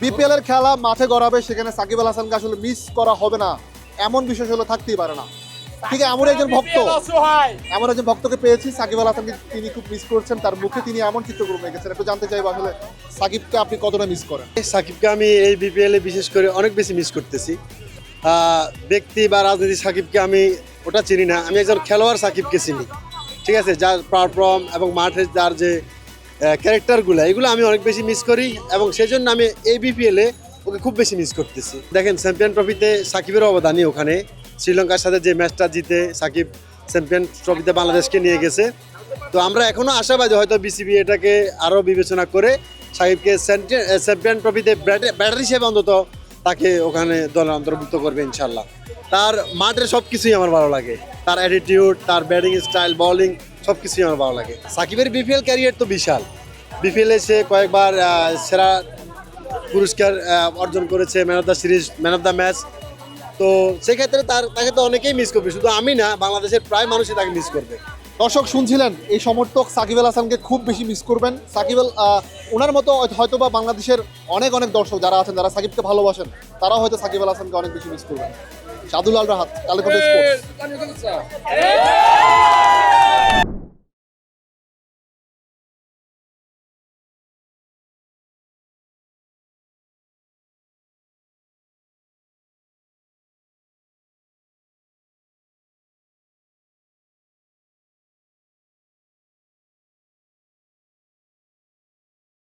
BPL এর খেলা মাঠে গড়াবে সেখানে সাকিব আল হাসানকে আসলে মিস করা হবে না। এমন বিষয় আসলে থাকতেই পারে না। ঠিক আছে এমন একজন ভক্ত। এমন একজন ভক্তকে পেয়েছি সাকিব আল হাসানকে তিনি খুব মিস করছেন তার মুখে তিনি এমন চিত্রগ্রহণ রেখেছেন একটু জানতে চাইব আসলে সাকিবকে আপনি কতটা মিস করেন? সাকিবকে আমি এই বিপিএল এ বিশেষ করে অনেক বেশি মিস করতেছি। ব্যক্তি বা রাজনীতি সাকিবকে আমি ওটা চিনি না। আমি একজন খেলোয়াড় সাকিবকে চিনি। ঠিক আছে যার পারফর্ম এবং মাঠে যার যে ক্যারেক্টারগুলো এগুলো আমি অনেক বেশি মিস করি এবং সেই জন্য আমি এই বিপিএল ওকে খুব বেশি মিস করতেছি। দেখেন চ্যাম্পিয়ন ট্রফিতে সাকিবের অবদানই ওখানে। শ্রীলঙ্কার সাথে যে ম্যাচটা জিতে সাকিব চ্যাম্পিয়ন ট্রফিতে বাংলাদেশকে নিয়ে গেছে। তো আমরা এখনও আশাবাদী হয়তো বিসিবি এটাকে আরও বিবেচনা করে সাকিবকে চ্যাম্পিয়ন ট্রফিতে ব্যাটারি হিসেবে অন্তত তাকে ওখানে দলে অন্তর্ভুক্ত করবে ইনশাল্লাহ তার মাঠের সব কিছুই আমার ভালো লাগে। তার অ্যাটিটিউড তার ব্যাটিং স্টাইল বোলিং সব কিছুই আমার ভালো লাগে। সাকিবের বিপিএল ক্যারিয়ার তো বিশাল। বিপিএলে সে কয়েকবার সেরা পুরস্কার অর্জন করেছে man of the series man of the match তো সেক্ষেত্রে তার তাকে তো অনেকেই মিস করবে। শুধু আমি না বাংলাদেশের প্রায় মানুষই তাকে মিস করবে। দর্শক শুনছিলেন? এই সমর্থক সাকিব আল হাসানকে খুব বেশি মিস করবেন। সাকিব আল ওনার মতো হয়তো বা বাংলাদেশের অনেক অনেক দর্শক যারা আছেন যারা সাকিবকে ভালোবাসেন তারাও হয়তো সাকিব আল হাসানকে অনেক বেশি মিস করবেন। সাদুল আল রাহাত কালেকট স্পোর্টস